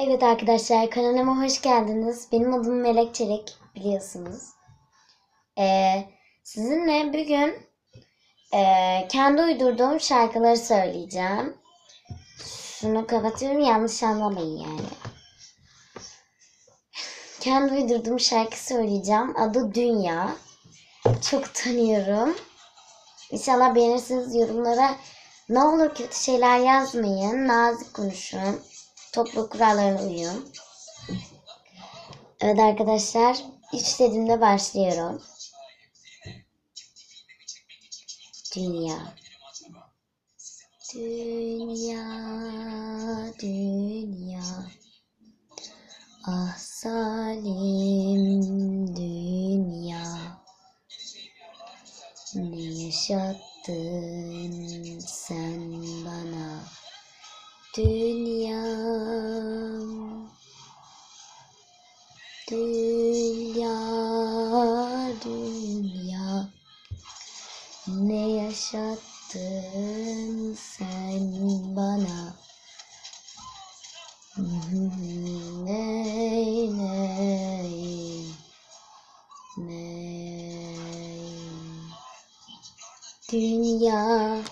Evet arkadaşlar kanalıma hoş geldiniz. Benim adım Melek Çelik biliyorsunuz. Ee, sizinle bugün ee, kendi uydurduğum şarkıları söyleyeceğim. Şunu kapatıyorum yanlış anlamayın yani. Kendi uydurduğum şarkı söyleyeceğim. Adı Dünya. Çok tanıyorum. İnşallah beğenirsiniz yorumlara. Ne olur kötü şeyler yazmayın. Nazik konuşun. Toplu kurallarına uyun. Evet arkadaşlar. Üç dediğimde başlıyorum. Dünya. Dünya, dünya. Ah zalim dünya. Ne yaşattın sen bana? Dünya Dünya Dünya. Ne yaşattın sen bana? Ney ney Ney Dünya